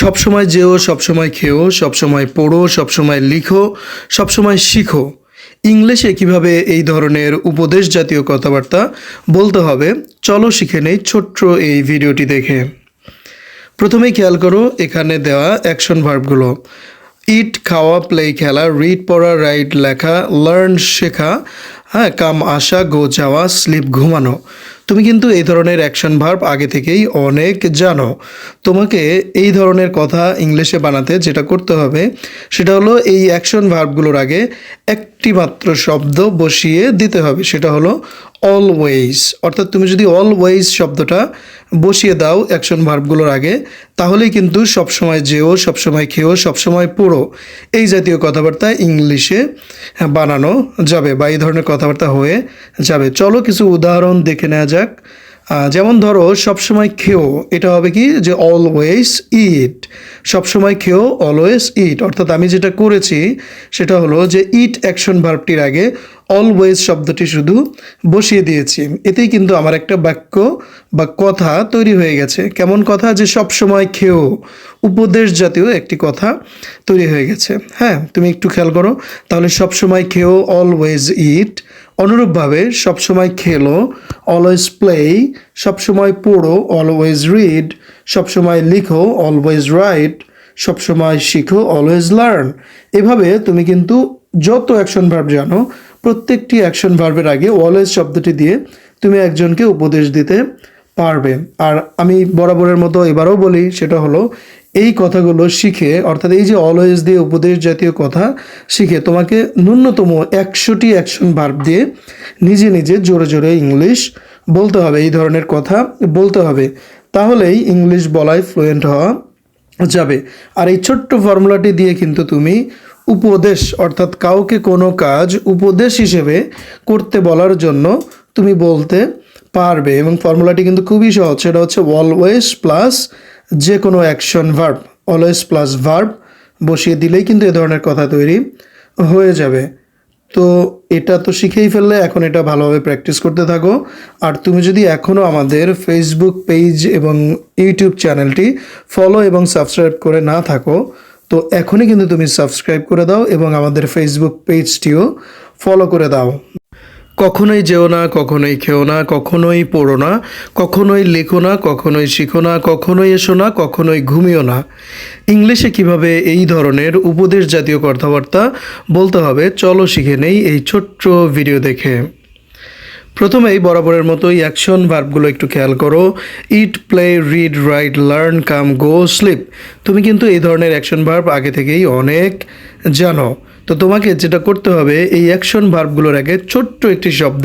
সবসময় যেও, সবসময় খেও, সবসময় পড়ো, সবসময় লিখো, সবসময় শিখো। ইংলিশে কীভাবে এই ধরনের উপদেশ জাতীয় কথাবার্তা বলতে হবে, চলো শিখে নেই ছোট্ট এই ভিডিওটি দেখে। প্রথমেই খেয়াল করো, এখানে দেওয়া অ্যাকশন ভার্বগুলো ইট খাওয়া প্লে খেলা রিড পড়া রাইট লেখা লার্ন শেখা হ্যাঁ কাম, আসা গো যাওয়া স্লিপ ঘুমানো। তুমি কিন্তু এই ধরনের অ্যাকশন ভার্ব আগে থেকেই অনেক জানো। তোমাকে এই ধরনের কথা ইংলিশে বানাতে যেটা করতে হবে, সেটা হলো এই অ্যাকশন ভার্বগুলোর আগে একটি মাত্র শব্দ বসিয়ে দিতে হবে, সেটা হলো অলওয়েজ অর্থাৎ তুমি যদি অলওয়েজ শব্দটা বসিয়ে দাও অ্যাকশন ভার্বগুলোর আগে, তাহলেই কিন্তু সবসময় যেও, সবসময় খেও, সবসময় পড়ো এই জাতীয় কথাবার্তা ইংলিশে বানানো যাবে বা এই ধরনের কথাবার্তা হয়ে যাবে। চলো কিছু উদাহরণ দেখে নেওয়া যাক। আহ, যেমন ধরো সবসময় খেও এটা হবে কি যে অলওয়েজ ইট সবসময় খেও অলওয়েজ ইট অর্থাৎ আমি যেটা করেছি সেটা হলো যে ইট অ্যাকশন ভার্বটির আগে অলওয়েজ শব্দটি শুধু বসিয়ে দিয়েছি। এতেই কিন্তু আমার একটা বাক্য বা কথা তৈরি হয়ে গেছে। কেমন কথা? যে সবসময় খেও। উপদেশ জাতীয় একটি কথা তৈরি হয়ে গেছে। হ্যাঁ তুমি একটু খেয়াল করো। তাহলে সবসময় খেও অলওয়েজ ইট অনুরূপভাবে সবসময় খেলো অলওয়েজ প্লে সবসময় পড়ো অলওয়েজ রিড সবসময় লিখো অলওয়েজ রাইট সবসময় শিখো অলওয়েজ লার্ন এভাবে তুমি কিন্তু যত অ্যাকশন ভার্ব জানো, প্রত্যেকটি অ্যাকশন ভার্বের আগে অলওয়েজ শব্দটি দিয়ে তুমি একজনকে উপদেশ দিতে পারবে। আর আমি বরাবরের মতো এবারও বলি, সেটা হলো এই কথাগুলো শিখে, অর্থাৎ এই যে অলওয়েজ দিয়ে উপদেশ জাতীয় কথা শিখে, তোমাকে ন্যূনতম একশোটি অ্যাকশন ভার্ব দিয়ে নিজে নিজে জোরে জোরে ইংলিশ বলতে হবে, এই ধরনের কথা বলতে হবে। তাহলেই ইংলিশ বলায় ফ্লুয়েন্ট হওয়া যাবে। আর এই ছোট্ট ফর্মুলাটি দিয়ে কিন্তু তুমি উপদেশ, অর্থাৎ কাউকে কোনো কাজ উপদেশ হিসেবে করতে বলার জন্য তুমি বলতে পারবে। এবং ফর্মুলাটি কিন্তু খুবই সহজ, সেটা হচ্ছে অলওয়েজ প্লাস যে কোনো action verb always plus verb বসিয়ে দিলেই কিন্তু এ ধরনের কথা তৈরি হয়ে যাবে। তো এটা তো শিখেই ফেললে, এখন এটা ভালোভাবে প্র্যাকটিস করতে থাকো। আর তুমি যদি এখনও আমাদের ফেসবুক পেজ এবং ইউটিউব চ্যানেলটি ফলো এবং সাবস্ক্রাইব করে না থাকো, তো এখনই কিন্তু তুমি সাবস্ক্রাইব করে দাও এবং আমাদের ফেসবুক পেজটিও ফলো করে দাও। কখনোই যেও না, কখনোই খেও না, কখনোই পড়ো না, কখনোই লেখো না, কখনোই শিখো না, কখনোই এসো না, কখনোই ঘুমিও না। ইংলিশে কীভাবে এই ধরনের উপদেশ জাতীয় কথাবার্তা বলতে হবে, চলো শিখে নেই এই ছোট্ট ভিডিও দেখে। প্রথমেই বরাবরের মতোই অ্যাকশন ভার্বগুলো একটু খেয়াল করো। Eat, play, read, write, learn, come, go, sleep. তুমি কিন্তু এই ধরনের অ্যাকশন ভার্ব আগে থেকেই অনেক জানো। তো তোমাকে যেটা করতে হবে, এই অ্যাকশন ভার্বগুলোর আগে ছোট্ট একটি শব্দ,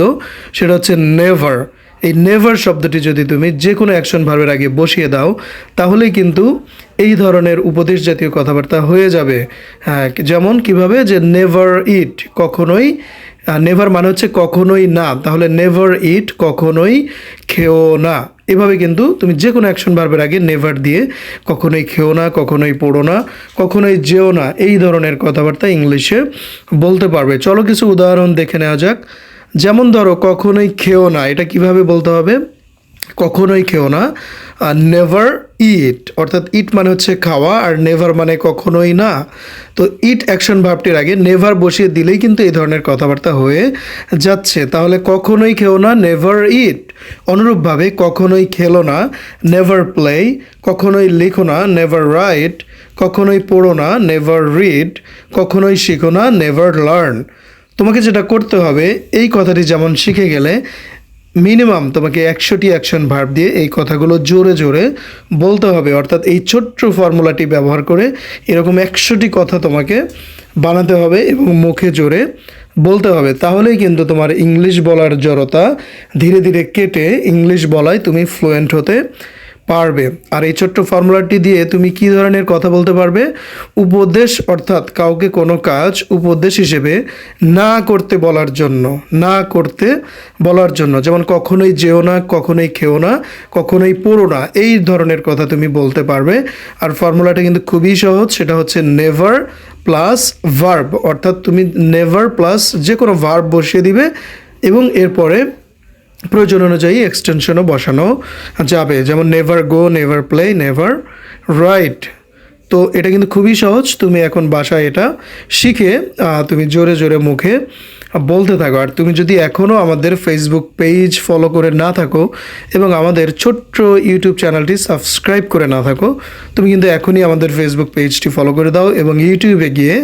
সেটা হচ্ছে নেভার এই নেভার শব্দটি যদি তুমি যে কোনো অ্যাকশন ভার্বের আগে বসিয়ে দাও, তাহলেই কিন্তু এই ধরনের উপদেশ জাতীয় কথাবার্তা হয়ে যাবে। হ্যাঁ যেমন কীভাবে? যে নেভার ইট কখনোই নেভার মানে হচ্ছে কখনোই না। তাহলে নেভার ইট কখনোই খেও না। এভাবে কিন্তু তুমি যে কোনো অ্যাকশন ভার্বের আগে নেভার দিয়ে কখনোই খেও না, কখনোই পড়ো না, কখনোই যেও না, এই ধরনের কথাবার্তা ইংলিশে বলতে পারবে। চলো কিছু উদাহরণ দেখে নেওয়া যাক। যেমন ধরো, কখনোই খেও না, এটা কীভাবে বলতে হবে? কখনোই খেও না, আর নেভার ইট অর্থাৎ ইট মানে হচ্ছে খাওয়া, আর নেভার মানে কখনোই না। তো ইট অ্যাকশন ভাবটির আগে নেভার বসিয়ে দিলেই কিন্তু এই ধরনের কথাবার্তা হয়ে যাচ্ছে। তাহলে কখনোই খেও না নেভার ইট অনুরূপভাবে কখনোই খেলো না নেভার প্লে কখনোই লিখো না নেভার রাইট কখনোই পড়ো না নেভার রিড কখনোই শিখো না নেভার লার্ন তোমাকে যেটা করতে হবে, এই কথাটি যেমন শিখে গেলে মিনিমাম তোমাকে একশোটি অ্যাকশন ভার্ব দিয়ে এই কথাগুলো জোরে জোরে বলতে হবে। অর্থাৎ এই ছোট্ট ফর্মুলাটি ব্যবহার করে এরকম একশোটি কথা তোমাকে বানাতে হবে এবং মুখে জোরে বলতে হবে। তাহলেই কিন্তু তোমার ইংলিশ বলার জড়তা ধীরে ধীরে কেটে ইংলিশ বলায় তুমি ফ্লুয়েন্ট হতে পারবে। আর এই ছোট্ট ফর্মুলাটি দিয়ে তুমি কি ধরনের কথা বলতে পারবে? উপদেশ অর্থাৎ কাউকে কোনো কাজ উপদেশ হিসেবে না করতে বলার জন্য, না করতে বলার জন্য। যেমন কখনোই যেও না, কখনোই খেও না, কখনোই পড়ো না, এই ধরনের কথা তুমি বলতে পারবে। আর ফর্মুলাটা কিন্তু খুবই সহজ, সেটা হচ্ছে নেভার প্লাস ভার্ব অর্থাৎ তুমি নেভার প্লাস যে কোনো ভার্ব বসিয়ে দিবে এবং এরপরে প্রয়োজন অনুযায়ী এক্সটেনশনও বসানো যাবে। যেমন never go never play never write তো এটা কিন্তু খুবই সহজ। তুমি এখন বাসায় এটা শিখে তুমি জোরে জোরে মুখে বলতে থাকো। আর তুমি যদি এখনও আমাদের ফেসবুক পেজ ফলো করে না থাকো এবং আমাদের ছোট্ট ইউটিউব চ্যানেলটি সাবস্ক্রাইব করে না থাকো, তুমি কিন্তু এখনই আমাদের ফেসবুক পেজটি ফলো করে দাও এবং ইউটিউবে গিয়ে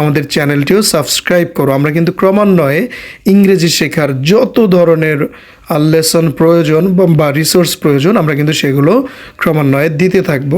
আমাদের চ্যানেলটিও সাবস্ক্রাইব করো। আমরা কিন্তু ক্রমান্বয়ে ইংরেজি শেখার যত ধরনের লেসন প্রয়োজন বা রিসোর্স প্রয়োজন, আমরা কিন্তু সেগুলো ক্রমান্বয়ে দিতে থাকব।